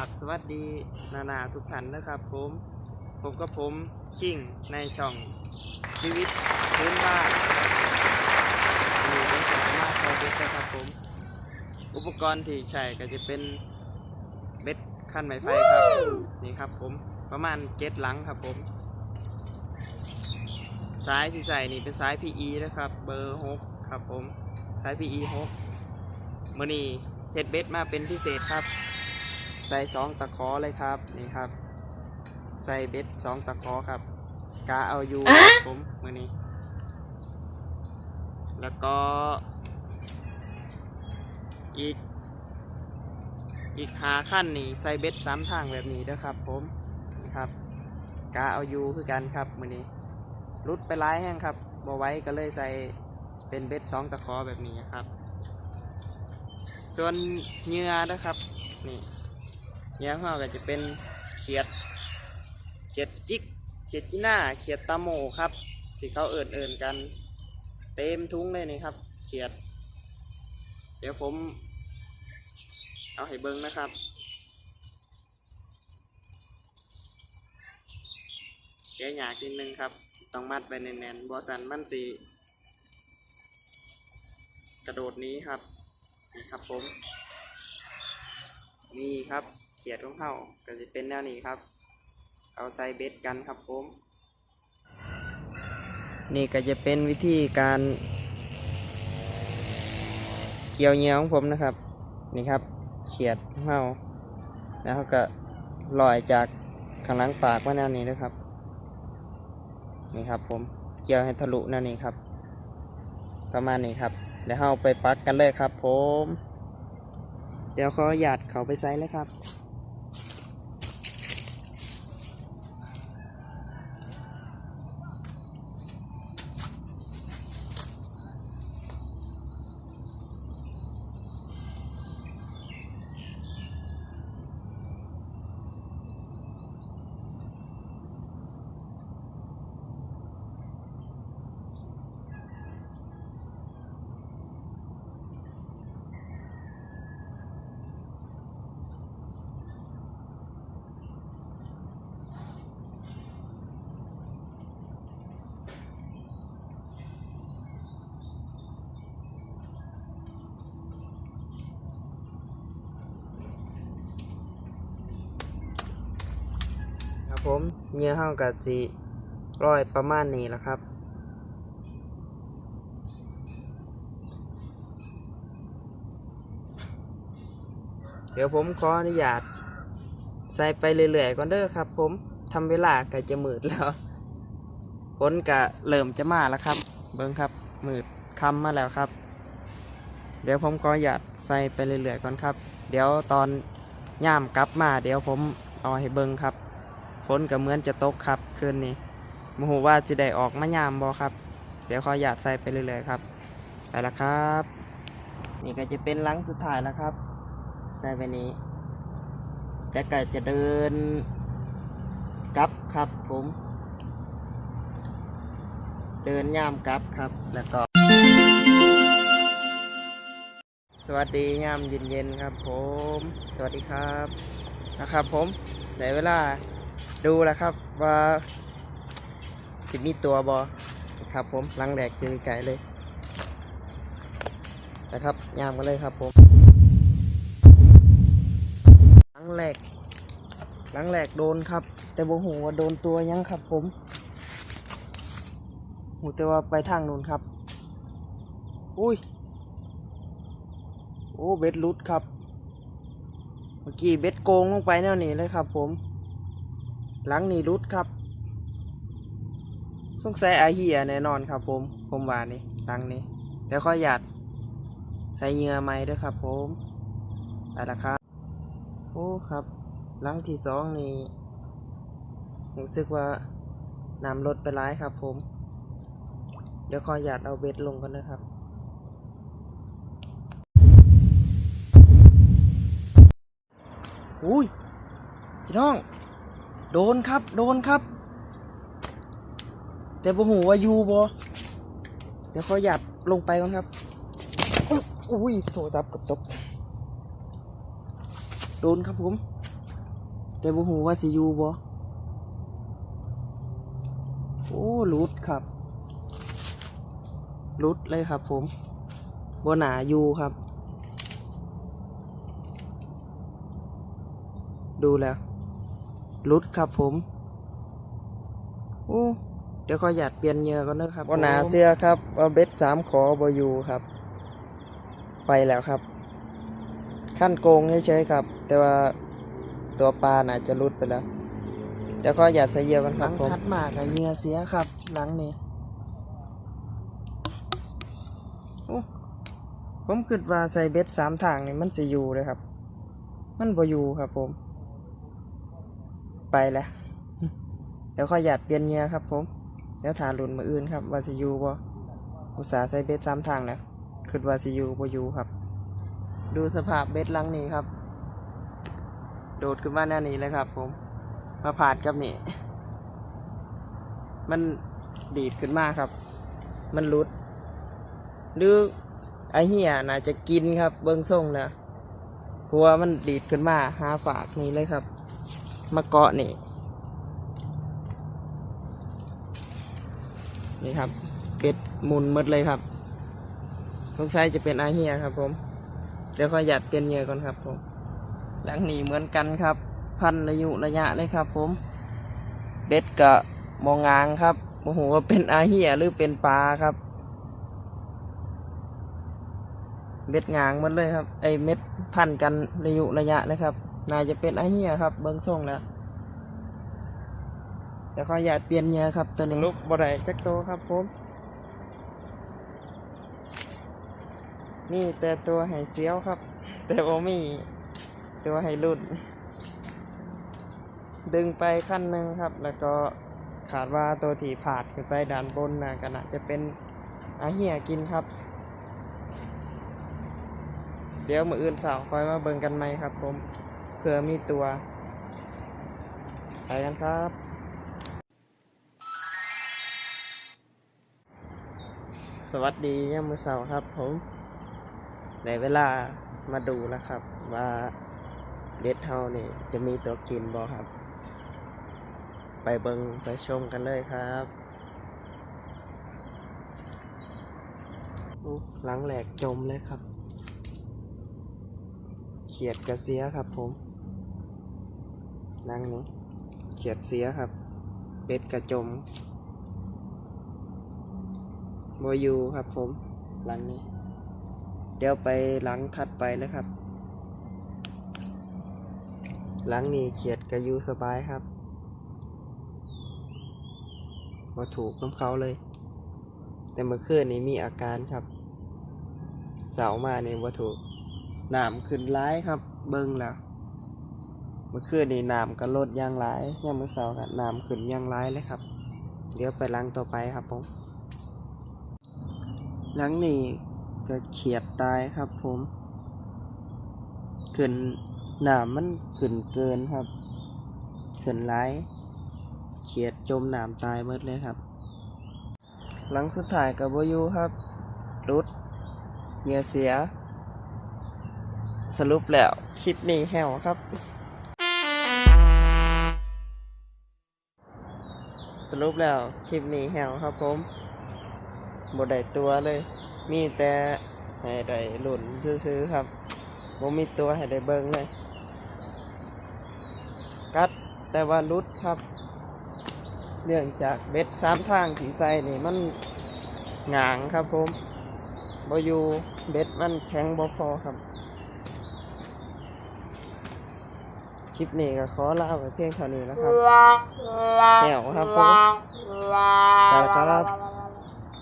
ราบสวัสดีนานาทุกท่านนะครับผมผมก็ผมคิงในช่องชีวิตพื้นบ้านมีเรื่องของมาโซเบ็ดนะครับผม อุปกรณ์ที่ใช้ก็จะเป็นเบ็ดขั้นไม้ไผ่ครับ นี่ครับผมประมาณเจ็ดหลังครับผมสายที่ใส่นี่เป็นสาย PE นะครับ เบอร์6ครับผมสาย PE 6มื่อนี้เฮ็ดเบ็ดมาเป็นพิเศษครับ ใส่สองตะขอเลยครับนี่ครับ ใส่เบ็ดสองตะขอครับ กาเอาอยู่ครับผมมื่อนี้ แล้วก็ อีก อีกหาขั้นนี่ใส่เบ็ดสามทางแบบนี้นะครับ ผมนี่ครับ กาเอาอยู่คือกันครับมื่อนี้รุดไปร้ายแห้งครับบอไว้ก็เลยใส่เป็นเบ็ดสองตะขอแบบนี้ครับ ส่วนเหยื่อนะครับ นี่ เหยื่อของเราก็จะเป็นเขียด เขียดจิก เขียดจีน่าเขียดตาโมครับ ที่เขาเอิ่นๆกัน เต็มทุ้งเลยนี่ครับ เขียด เดี๋ยวผม เอาให้เบิ้งนะครับแกะยากนิดนึงครับ ต้องมัดไปแน่นๆบอสันมันสีกระโดดนี้ครับ นี่ครับผม นี่ครับ เขียดของเขาก็จะเป็นแนวนี้ครับ เอาใส่เบ็ดกันครับผม นี่ก็จะเป็นวิธีการเกี่ยวเหยียวของผมนะครับ นี่ครับ เขียดของเขาแล้วเขาก็ลอยจากข้างหลังปากมาแนวนี้นะครับ นี่ครับผม เกี่ยวให้ทะลุนั่นนี่ครับ ประมาณนี้ครับเดี๋ยวเราไปปักกันเลยครับผม เดี๋ยวขอหยาดเขาไปใส่เลยครับ ผมเนื้อห้ากับจีร้อยประมาณนี้แหละครับ เดี๋ยวผมขออนุญาตใส่ไปเรื่อยๆก่อนเด้อครับ ผมทำเวลาก็จะมืดแล้วฝนก็เริ่มจะมาแล้วครับ เบิ้งครับมืดคำมาแล้วครับ เดี๋ยวผมขออนุญาตใส่ไปเรื่อยๆก่อนครับ เดี๋ยวตอนย่ามกลับมา เดี๋ยวผมเอาให้เบิ้งครับ นก็เหมือนจะตกครับคืนนี้โมโหว่าจะได้ออกมายามบอครับ เดี๋ยวขอหยาดใส่ไปเรื่อยๆครับ ไปล้วครับ นี่ก็จะเป็นหลังสุดท้ายแล้วครับใส่ไปนี้จะก็จะเดินกลับครับผม เดินยามกลับครับ แล้วก็ สวัสดียามเย็นๆครับผม สวัสดีครับนะครับผมในเวลา ดูแล้วครับว่าจะมีตัวบอครับผมลังแดกจะมีไก่เลยนะครับยามกันเลยครับผมลังแหลกลังแหลกโดนครับ แต่บ่หูว่าโดนตัวยังครับผมหูแต่ว่าไปทางนู้นครับ อุ้ย โอ้เบ็ดลุดครับ เมื่อกี้เบ็ดโกงลงไปแนวนี้เลยครับผม หลังนี่รุดครับสงสัยอาเฮียแน่นอนครับผมผมว่านี่หลังนี้เดี๋ยวขอหยาดใส่เหงื่อใหม่ด้วยครับผมไปละครับโอ้ครับ หลังที่สองนี่รู้สึกว่านำลดไปร้ายครับผม เดี๋ยวขอหยาดเอาเบ็ดลงกันนะครับอุ้ยพี่น้อง โดนครับ โดนครับ แต่บ่หูว่าอยู่บ่เดี๋ยวขอหยัดลงไปก่อนครับอุ๊ยอุ้ยโทรศัพท์กับตกโดนครับผม แต่บ่ฮู้ว่าสิอยู่บ่โอ้ลุดครับลุดเลยครับผมบหนาอยู่ครับ ดูแล้ว หลุดครับผมโอ้เดี๋ยวขอหยาดเปลี่ยนเหยื่อก่อนนะครับบ่หนาเสื้อครับว่าเบ็ดสามขอบอยู่ครับ ไปแล้วครับ ขั้นโกงเฉยๆครับ แต่ว่าตัวปลาน่าจะหลุดไปแล้วเดี๋ยวขอหยาดใส่เหยื่อกันครับผมทัดมากกับเหยื่อเสียครับ หลังนี้โอ้ผมคิดว่าใส่เบ็ดสามทางนี่มันจะอยู่เลยครับ มันบ่อยู่ครับผม ไปแล้วเดี๋ยวขอหยาดเปลี่ยนเหยื่อครับ ผมเดี๋ยวถาหลุนมาอื่นครับว่าสิยูบ่อุตสาห์ใส่เบ็ดสามทางแล้วคิดว่าสิยูบ่อยูครับ ดูสภาพเบ็ดลังนี้ครับ โดดขึ้นมาแน่นี้เลยครับ ผม มาผาดกับนี่มันดีดขึ้นมาครับ มันหลุด หรือไอเหี้ยน่าจะกินครับ เบิ้งส่งนะเพราะว่ามันดีดขึ้นมาหาฝากนี่เลยครับ มาเกาะนี่นี่ครับเป็ดมุนมดเลยครับสงสัยจะเป็นไอเหี้ยครับ ผมเดี๋ยวขอหยัดเปลี่ยนเหยื่อก่อนครับ ผม หลังนี้เหมือนกันครับ พันระยุระยะเลยครับ ผมเบ็ดกะมองงางครับโอ้โหว่าเป็นอาเฮียหรือเป็นปลาครับ เบ็ดงางหมันเลยครับ ไอเม็ดพันกันระยุระยะนะครับ น่าจะเป็นไอเฮียครับ เบิ้งส่งแล้วเดี๋ยวขออยาตเปลี่ยนเหยื่อครับตัวนี้ลุกบ่ได้จักโตครับผมนี่แต่ตัวไห่เสียวครับ แต่ว่ามีตัวไห่รุ่น ดึงไปขั้นหนึ่งครับ แล้วก็ขาดว่าตัวที่ผาดขึ้นไปด้านบนนะก็น่าจะเป็นอาเหียกินครับ ดี๋ยวมืออื่นสาวคอยมาเบิ่งกันไหมครับผมเผื่อมีตัว ไปกันครับ สวัสดียามมือสาร์ครับผมในเวลามาดูแล้วครับ ว่าเบ็ดเฮานี่จะมีตัวกินบ่ครับ ไปเบิงไปชมกันเลยครับอู้หลังแหลกจมเลยครับ ขียดกระเสียครับผมหลังนี้ เขียดเสียครับ เป็ดกระจมโมยูครับผม หลังนี้ เดี๋ยวไปหลังถัดไปเลยครับ หลังนี้เขียดกระยูสบายครับว่าถูกน้ำเขาเลย แต่เมื่อคืนนี้มีอาการครับ เสามาเนี่ยว่าถูก น้ำขึ้นร้ายครับ เบิ้งแล้วเมื่อคืนนี้น้ำก็ลดอยางร้ายยังเมื่อเสาร์ครับน้ำขึ้นอยางร้ายเลยครับ เดี๋ยวไปหลังต่อไปครับผมหลังนี้ก็เขียดตายครับผมขึ้นหนามมันขึ้นเกินครับขึ้นร้ายเขียดจมหนามตายหมดเลยครับ หลังสุดท้ายกับบอยูครับรุดเหงื่อเสีย สรุปแล้วคลิปนี้แหวครับ สรุปแล้วคลิปนี้แหวครับผมบได้ตัวเลย มีแต่ให้ได้หลุนซื้อๆครับผมมีตัวให้ได้เบิ้งเลย กัดแต่ว่ารุดครับ เนื่องจากเบ็ดสามทางที่ใส่นี่มันหงางครับผมบอยู่เบ็ดมันแข็งบ่พอครับ ค ลิปนี้ก็ขอลาไว้เพียงเท่านี้แล้วครับแหวครับผมไปแล้วครับ